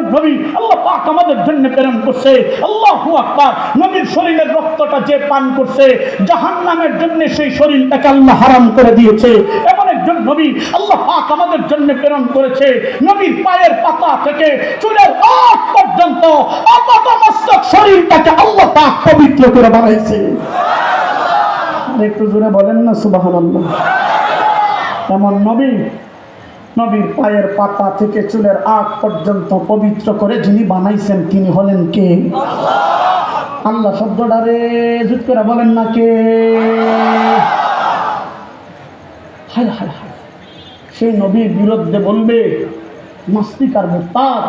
একজন নবী আল্লাহ পাক আমাদের জন্য প্রেরণ করছে। আল্লাহ আকবার। নবীর শরীরের রক্তটা যে পান করছে, জাহান্নামের জন্য সেই শরীরটাকে আল্লাহ হারাম করে দিয়েছে। এমন একজন নবী আল্লাহ পাক আমাদের জন্য প্রেরণ করেছে। নবীর পায়ের পাতা থেকে চুলের আগ পর্যন্ত আপাত মস্তক শরীরটাকে আল্লাহ পাক পবিত্র করে বানাইছে। একটু জোরে বলেন না, সুবহানাল্লাহ। এমন নবী নবীর পায়ের পাতা থেকে চুলের আগ পর্যন্ত পবিত্র করে যিনি বানাইছেন, তিনি হলেন কে? আল্লাহ শব্দটারে জুত করে বলেন না কে? হায় হায় হায়। সেই নবীর বিরুদ্ধে বলবে নাস্তিক আর মুক্তার,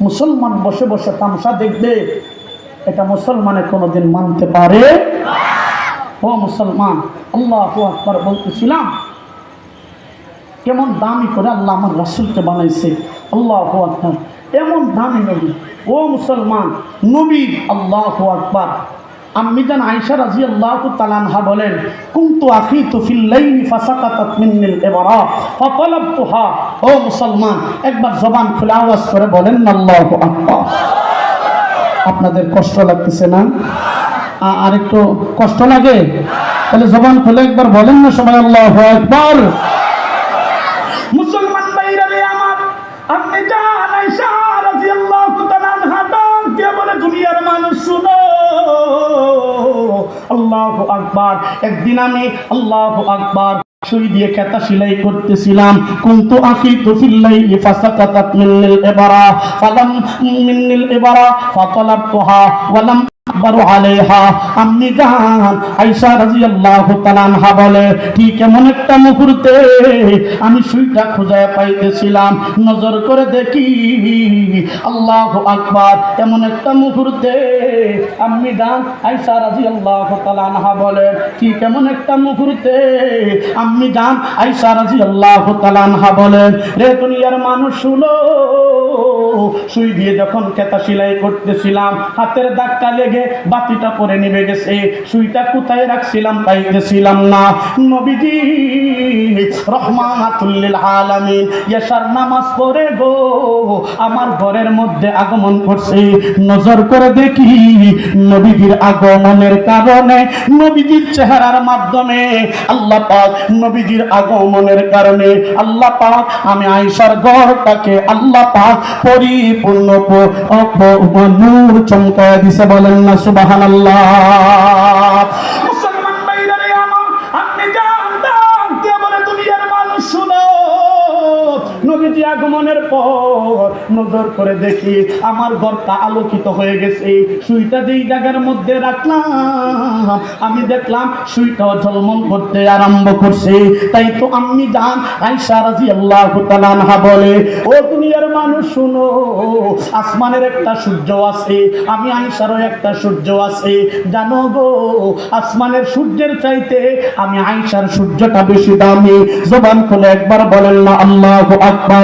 মুসলমান বসে বসে তামসা দেখবে, এটা মুসলমানে কোনোদিন মানতে পারে? ও মুসলমান, আল্লাহ আকবার বলতেছিলাম কেমন দামি করে আল্লাহ আমার রাসুলকে বানাইছে। আল্লাহ আকবার। এমন দামি নবী। ও মুসলমান, নবী, আল্লাহ আকবার। আম্মি জান আয়েশা রাদিয়াল্লাহু তাআলা আনহা বলেন, কুনতু আখিতু ফিল লাইলি ফাসাকাতাত ও মুসলমান, একবার জবান খুলে আওয়াজ করে বলেন, আল্লাহু আকবার। আপনাদের কষ্ট লাগতেছে না? আর একটু কষ্ট লাগে? তাহলে জবান খুলে একবার বলেন না সবাই, আল্লাহু আকবার। আল্লাহু আকবার। একদিন আমি আল্লাহ আকবার সুই দিয়ে খেতা সেলাই করতেছিলাম। কুন্তু তুফিল্লাই ফাসাকাতাত মিন্নিল ইবারা। ফালাম মিন্নিল ইবারা ফাতালাবতুহা। ওয়ালাম আম্মি জান। আয়েশা রাদিয়াল্লাহু তাআলা আনহা বলে, ঠিক এমন একটা মুহূর্তে আমি সুইটা খুঁজে পাইতেছিলাম। নজর করে দেখি, আল্লাহু আকবার, এমন একটা মুহূর্তে আম্মি জান। আয়েশা রাদিয়াল্লাহু তাআলা আনহা বলে, ঠিক এমন একটা মুহূর্তে আম্মি জান। আয়েশা রাদিয়াল্লাহু তাআলা আনহা বলেন রে দুনিয়ার মানুষ শুনো সুই দিয়ে যখন কেতা সেলাই করতেছিলাম, হাতের দাগটা লেগে বাতিটা পরে নিভে গেছে। সুইটা কোথায় রাখছিলাম পাইতেছিলাম না। নবীজি, রহমাতুল্লিল আলামিন নামাজ পড়ে গো, আমার ঘরের মধ্যে আগমন করছে নজর করে দেখি নবীজির আগমনের কারণে, নবীজির চেহারার মাধ্যমে আল্লাহ পাক নবীজির আগমনের কারণে, আল্লাহ পাক আমি আয়েশার ঘরটাকে আল্লাহ পাক পরিপূর্ণ চমকায় দিছে বলেন না মুসলমান নবীজি আগমনের পর নজর করে দেখি আমার ঘরটা আলোকিত হয়ে গেছে। সুইটা যেই জায়গার মধ্যে রাখলাম, আমি দেখলাম সুইটাও ঝলমল করতে আরম্ভ করছে। তাই তো আমি জান আয়সা রাজি আল্লাহ তালানহা বলে, ও দুনিয়ার মানুষ, শুনো, আসমানের একটা সূর্য আছে, আমি আয়সারও একটা সূর্য আছে। জানো গো, আসমানের সূর্যের চাইতে আমি আইসার সূর্যটা বেশি দামি। জবান খুলে একবার বলেন না, আল্লাহ আকবার।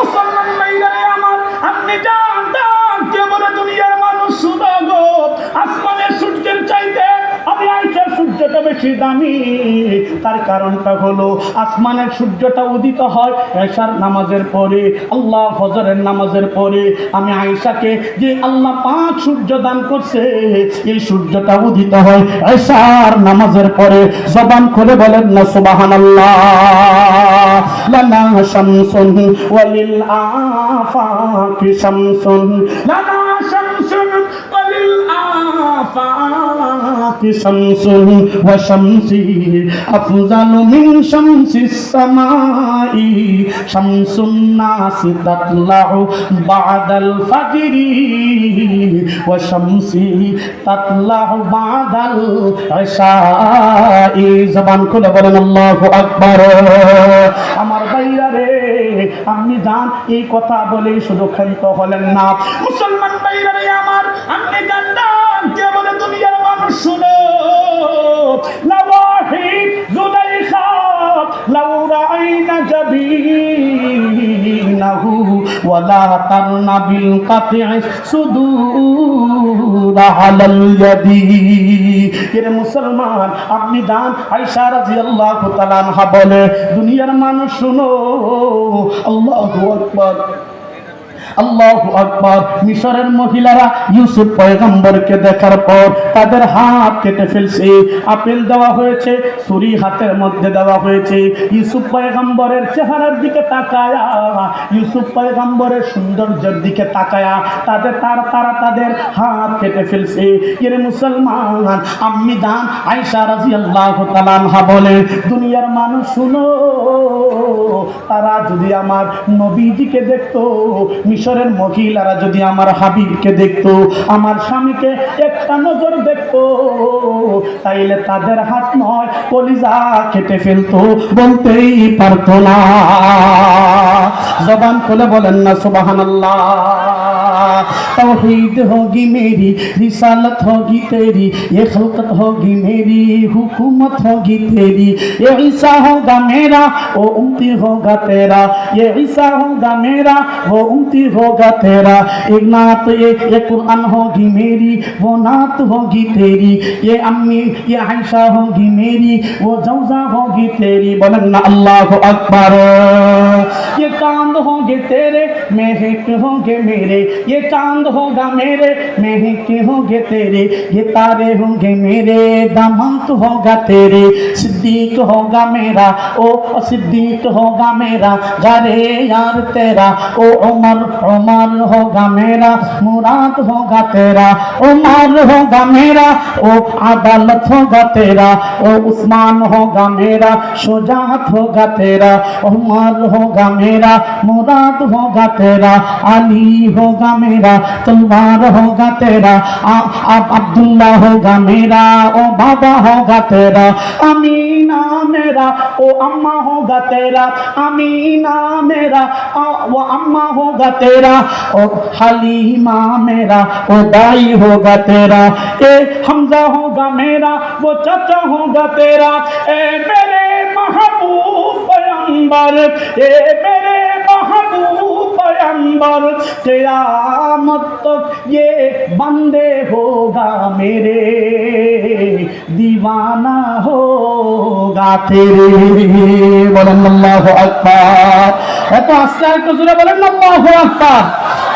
বেশি দামি। তার কারণটা হলো, আসমানের সূর্যটা উদিত হয় এশার নামাজের পরে, আল্লাহ ফজরের নামাজের পরে। আমি আয়েশাকে যে আল্লাহ পাঁচ সূর্য দান করছে, এই সূর্যটা উদিত হয় এশার নামাজের পরে। জবান খুলে বলেন না, সুবহানাল্লাহ। লানা শামসুন শামসুন। শামসুন ওয়ালিল ওয়া শামসি আফজালু মিন শামসিস সামাই। শামসুন নাসি তাতলাউ বাদাল ফাজরি, ওয়া শামসি তাতলাউ বাদাল ইশাই। জবান খুলে বলেন, আল্লাহু আকবার। আমার ভাইরা রে, আপনি জান এই কথা বলে শুধু ক্ষান্ত হলেন না। মুসলমান ভাইরা রে আমার, আপনি জানতাম লাউ بالقطع على ইয়াদি এর মুসলমান, আপনি দান আয়েশা রাদিয়াল্লাহু তাআলা বলে, দুনিয়ার মানুষ শুনো, আল্লাহু আকবার। আল্লাহু আকবার। মিশরের মহিলারা ইউসুফ পয়গম্বরকে দেখার পর তাদের হাত কেটে ফেলছে। আপেল দেওয়া হয়েছে, ছুরি হাতের মধ্যে দেওয়া হয়েছে। ইউসুফ পয়গম্বরের চেহারার দিকে তাকায়া, ইউসুফ পয়গম্বরের সৌন্দর্যের দিকে তাকায়া তাদের তারা তারা তাদের হাত কেটে ফেলছে। এর মুসলমান দান আয়েশা রাদিয়াল্লাহু তাআলা আনহা বলে, দুনিয়ার মানুষ শুনো, তারা যদি আমার নবীজিকে দেখতো মিশরের মহিলারা যদি আমার হাবিবকে দেখতো, আমার স্বামীকে একটা নজর দেখতো, তাইলে তাদের হাত নয়, কলিজা কেটে ফেলতো, বলতেই পারতো না। জবান খুলে বলেন না توحید ہوگی میری، رسالت ہوگی تیری، یہ خلقت ہوگی میری، حکومت ہوگی تیری۔ یہ عیسیٰ ہوگا میرا، وہ امتی ہوگا تیرا۔ یہ عیسیٰ ہوگا میرا، وہ امتی ہوگا تیرا۔ ایک نعت، یہ یہ قرآن ہوگی میری، وہ نعت ہوگی تیری۔ یہ امی، یہ عائشہ ہوگی میری، وہ جوزہ ہوگی تیری۔ بلن اللہ اکبر۔ یہ کاند ہوں گے تیرے میں ہوں گے میرے۔ یہ چاند ہوگا میرے مہکے ہوں گے تیرے؟ یہ تارے ہوں گے میرے، دامنت ہوگا تیرے؟ صدیق ہوگا میرا، او صدیق ہوگا میرا گرے یار تیرا، او عمر عمر ہوگا میرا، مراد ہوگا تیرا، عمر ہوگا میرا، او عدالت ہوگا تیرا، او عثمان ہوگا میرا، شجاعت ہوگا تیرا، عمر ہوگا میرا، مراد ہوگا تیرا، علی ہوگا গামেরা তলবার হোগা তেরা আব্দুল্লাহ হোগা মেরা ও বাবা হোগা তেরা আমি না মেরা ও আম্মা হোগা তেরা আমি না মেরা ও আম্মা হোগা তেরা ও হালিমা মেরা, ও দাই হোগা তেরা এ হামজা হোগা মেরা ও চাচা হোগা তেরা এ মেরে মাহবুব পয়ম্বর এ মেরে پیغمبر تیرا مت تک یہ بندے ہوگا میرے دیوانہ ہوگا تیرے بولن اللہ اکبر এত আস্তে আর একটু জুড়ে বলেন আল্লাহু আকবার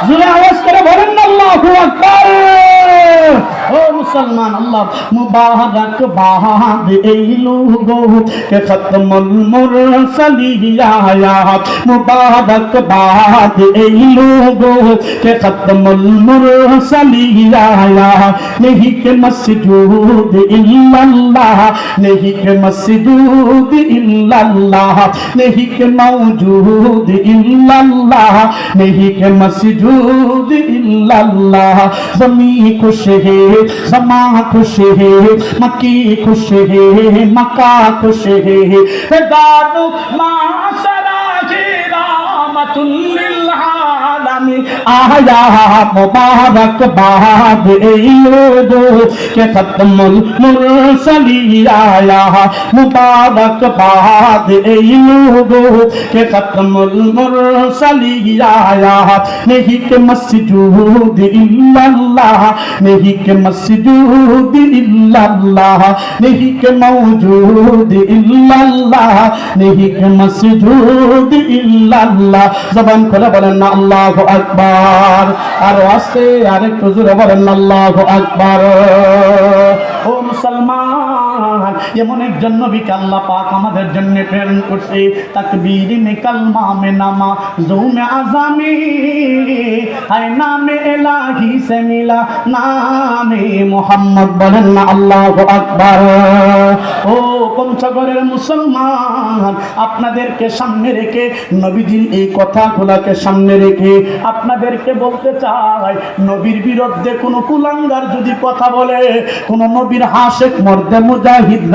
জুড়ে আওয়াজ করে বলেন আল্লাহু আকবার او مسلمان اللہ مبارک باد মুবারক বাহাদ এই ختم المرسلی آیا مبارک باد বাহাদ এই লোগো ختم المرسلی آیا نہیں کہ مسجود الا اللہ نہیں کہ مسجود الا اللہ نہیں کہ موجود الا اللہ نہیں کہ مسجود इल्लल्लाह जमी खुश है समा खुश है मक्की खुश है मक्का खुश है दानु माशरा के آیا مبارک باد دو کہ ختم المرسلی آیا مبارک باد دو کہ ختم المرسلی آیا نہیں کہ مسجود اللہ نہیں کہ مسجود اللہ نہیں کہ موجود اللہ نہیں کہ مسجود اللہ زبان کھلا بلنا اللہ اکبر আকবার আর আসে আরেকটু জোরে বলেন আল্লাহ আকবার। ও মুসলমান এমন একজন নবীকে আল্লাহ পাক আমাদের জন্য প্রেরণ করছে। তাকবীর মে কালমা মে নামা জুমে আজামি হায় নামে এলাহি নামে মোহাম্মদ বলেন না আল্লাহু আকবার। ও পঞ্চগড়ের মুসলমান, আপনাদেরকে সামনে রেখে নবীজির এই কথাগুলাকে সামনে রেখে আপনাদেরকে বলতে চাই, নবীর বিরুদ্ধে কোনো কুলাঙ্গার যদি কথা বলে, কোন নবীর হাসেক মধ্যে মুজাহিদরা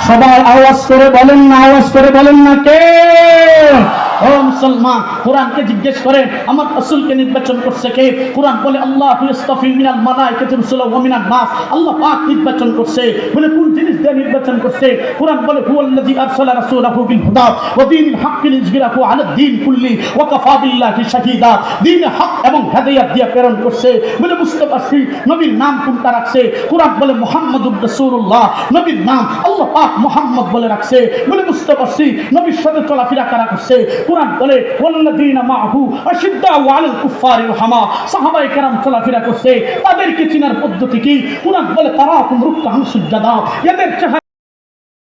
সবাই আওয়াজ করে বলেন না আওয়াজ করে বলেন না কে? মুসলমান, কোরআনকে জিজ্ঞেস করেন আমার রাসূলকে নির্বাচন করছে কে? কোরআন বলে, আল্লাহ মিনাল মালাইকাতি রুসুলা ওয়া মিনান নাস। আল্লাহ পাক নির্বাচন করছে। বলে, কোন জিনিস দিয়ে নির্বাচন করছে? কোরআন বলে, হুয়াল্লাযী আরসালা রাসূলাহু বিল হুদা ওয়া দীনিল হাক্কি লিযহিরাহু আলা দ্বীন কুল্লি ওয়া কাফা বিল্লাহি শাহীদা। দ্বীন হক এবং হেদায়েত দিয়ে প্রেরণ করছে। বলে, বুঝতে পারছি, নবীর নাম কোনটা রাখছে? কোরআন বলে, মুহাম্মাদুর রাসূলুল্লাহ। নবীর নাম আল্লাহ পাক মুহাম্মদ বলে রাখছে। বলে, বুঝতে পারছি, নবীর সাথে চলাফেরা কারা করছে? কোরআন বলে, ওয়াল্লাযীনা মাহু আশিদ্দাউ আলাল কুফফারি রুহামা। সাহাবায়ে কেরাম চলাফেরা করছে। তাদেরকে চিনার পদ্ধতি কি? কোরআন বলে তারা রুক্কাহান সুজ্জাদা। এদের